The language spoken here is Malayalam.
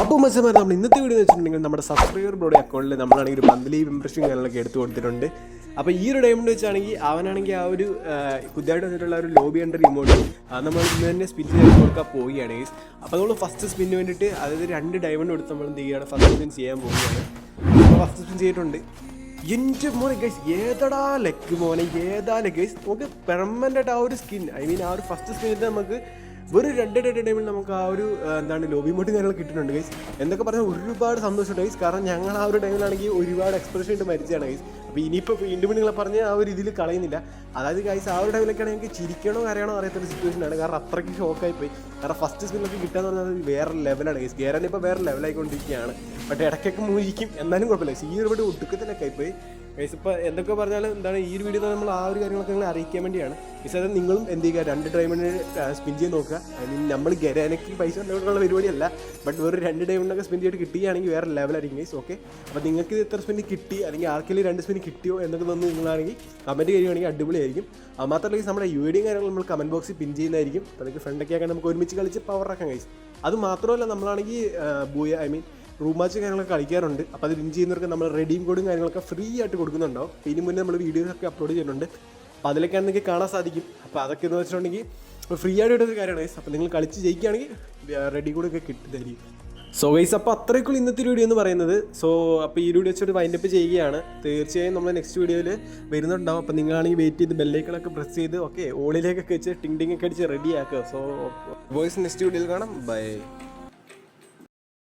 അപ്പോൾ മത്സരം നമ്മൾ ഇന്നത്തെ വീഡിയോ എന്ന് വെച്ചിട്ടുണ്ടെങ്കിൽ നമ്മുടെ സബ്സ്ക്രൈബർ ബ്രോയുടെ അക്കൗണ്ടിൽ നമ്മളാണെങ്കിൽ ഒരു മന്ത്ലി മെമ്പർഷിപ്പ് കാര്യങ്ങളൊക്കെ എടുത്തു കൊടുത്തിട്ടുണ്ട്. അപ്പോൾ ഈ ഒരു ഡയമണ്ട് വെച്ചാണെങ്കിൽ അവനാണെങ്കിൽ ആ ഒരു പുതിയതായിട്ട് വന്നിട്ടുള്ള ഒരു ലോബി അണ്ടർ ഇമോട്ട് നമ്മൾ ഇന്ന് തന്നെ സ്പിൻ ചെയ്ത് കൊടുക്കാൻ പോവുകയാണ് ഗൈസ് അപ്പോൾ നമ്മൾ ഫസ്റ്റ് സ്പിൻ വേണ്ടിയിട്ട് അതായത് രണ്ട് ഡയമണ്ട് കൊടുത്ത് നമ്മൾ എന്ത് ചെയ്യുകയാണ് ഫസ്റ്റ് സ്പിൻ ചെയ്യാൻ പോവുകയാണ്. ഫസ്റ്റ് സ്പിൻ ചെയ്തിട്ടുണ്ട്. എന്റെ മോനെ ഗൈസ് ഏതടാ ലെഗ് മോനെ ഏതാ ലെഗ് ഗൈസ് നമുക്ക് പെർമനന്റ് ആയിട്ട് ആ ഒരു സ്കിൻ ഐ മീൻ ആ ഒരു ഫസ്റ്റ് സ്കിന്നിൽ നമുക്ക് വെറും രണ്ട് ഡേ ടൈമിൽ നമുക്ക് ആ ഒരു എന്താണ് ലോബി മോട്ടും കാര്യങ്ങൾ കിട്ടുന്നുണ്ട് ഗൈസ് എന്തൊക്കെ പറഞ്ഞാൽ ഒരുപാട് സന്തോഷമുണ്ട് ഗൈസ് കാരണം ഞങ്ങൾ ആ ഒരു ടൈമിലാണെങ്കിൽ ഒരുപാട് എക്സ്പ്രഷൻ ഇട്ട് മരിച്ചതാണ് ഗൈസ് അപ്പോൾ ഇനിയിപ്പോൾ വീണ്ടും നിങ്ങളെ പറഞ്ഞ് ആ ഒരു ഇതിൽ കളയുന്നില്ല. അതായത് ഗൈസ് ആ ഒരു ടൈമിലൊക്കെയാണ് ഞങ്ങൾക്ക് ചിരിക്കണോ കരയണോ സിറ്റുവേഷൻ ആണ്. കാരണം അത്രയ്ക്ക് ഷോക്കായി പോയി. കാരണം ഫസ്റ്റ് സ്പിന്നൊക്കെ കിട്ടാന്ന് പറഞ്ഞാൽ വേറെ ലെവലാണ് ഗൈസ് ഗേരൻ ഇപ്പോൾ വേറെ ലെവലായിക്കൊണ്ടിരിക്കുകയാണ് ബട്ട് ഇടയ്ക്കൊക്കെ മൂഴിക്കും എന്നാലും കുഴപ്പമില്ല ഈ ഒരു വീട് ഒടുക്കത്തിലൊക്കെ ആയിപ്പോയി ഗൈസ് ഇപ്പോൾ എന്തൊക്കെ പറഞ്ഞാലും എന്താണ് ഈ ഒരു വീഡിയോ നമ്മൾ ആ ഒരു കാര്യങ്ങളൊക്കെ നിങ്ങൾ അറിയിക്കാൻ വേണ്ടിയാണ്. ഗൈസ് അത് നിങ്ങളും എന്ത് ചെയ്യുക രണ്ട് ഡയമണ്ട് സ്പിൻ ചെയ്ത് നോക്കുക. ഐ മീൻ നമ്മൾ ഗരാനയ്ക്ക് പൈസ കൊണ്ടുള്ള പരിപാടിയല്ല ബട്ട് വെറും രണ്ട് ഡയമണ്ടൊക്കെ സ്പിൻ ചെയ്തിട്ട് കിട്ടിയാണെങ്കിൽ വേറെ ലെവലായിരിക്കും ഗൈസ് ഓക്കെ അപ്പോൾ നിങ്ങൾക്ക് ഇത് എത്ര സ്പിൻ കിട്ടി അല്ലെങ്കിൽ ആർക്കെങ്കിലും രണ്ട് സ്പിൻ കിട്ടിയോ എന്നൊക്കെ തന്നു നിങ്ങളാണെങ്കിൽ കമന്റ് ചെയ്യുകയാണെങ്കിൽ അടിപൊളിയായിരിക്കും. മാത്രമല്ല നമ്മുടെ യു ഡിയും കാര്യങ്ങൾ നമ്മൾ കമന്റ് ബോക്സിൽ പിൻ ചെയ്യുന്നതായിരിക്കും. നിങ്ങൾക്ക് ഫ്രണ്ടൊക്കെ ആക്കാൻ നമുക്ക് ഒരുമിച്ച് കളിച്ച് പവർ ആക്കാം ഗൈസ് അത് മാത്രമല്ല നമ്മളാണെങ്കിൽ booyah I mean room match കാര്യങ്ങളൊക്കെ കളിക്കാറുണ്ട്. അപ്പോൾ അത് വിൻ ചെയ്യുന്നവർക്ക് നമ്മൾ റെഡീം കോഡും കാര്യങ്ങളൊക്കെ ഫ്രീ ആയിട്ട് കൊടുക്കുന്നുണ്ടോ അപ്പോൾ ഇതിന് മുന്നേ നമ്മൾ വീഡിയോസ് ഒക്കെ അപ്ലോഡ് ചെയ്യുന്നുണ്ട്. അപ്പോൾ അതിലൊക്കെ നിങ്ങൾക്ക് കാണാൻ സാധിക്കും. അപ്പോൾ അതൊക്കെ എന്ന് വെച്ചിട്ടുണ്ടെങ്കിൽ ഫ്രീ ആയിട്ട് ഒരു കാര്യമാണ് അപ്പോൾ നിങ്ങൾ കളിച്ച് ജയിക്കുകയാണെങ്കിൽ റെഡി കോഡൊക്കെ കിട്ടുന്നതായിരിക്കും. സോ ഗൈസ് അപ്പോൾ അത്രയ്ക്കുള്ള ഇന്നത്തെ വീഡിയോ എന്ന് പറയുന്നത്. സോ അപ്പോൾ ഈ വീഡിയോ വെച്ചൊരു വൈൻഡപ്പ് ചെയ്യുകയാണ്. തീർച്ചയായും നമ്മൾ നെക്സ്റ്റ് വീഡിയോയിൽ വരുന്നുണ്ടാവും. അപ്പോൾ നിങ്ങളാണെങ്കിൽ വെയിറ്റ് ചെയ്ത് ബെല്ലേക്കളൊക്കെ പ്രസ് ചെയ്ത് ഓക്കെ ഓളിലേക്കൊക്കെ വെച്ച് ടിങ് ടിങ് ഒക്കെ അടിച്ച് റെഡി ആക്കുക. സോ വോയിസ് നെക്സ്റ്റ് വീഡിയോയിൽ കാണാം. ബൈ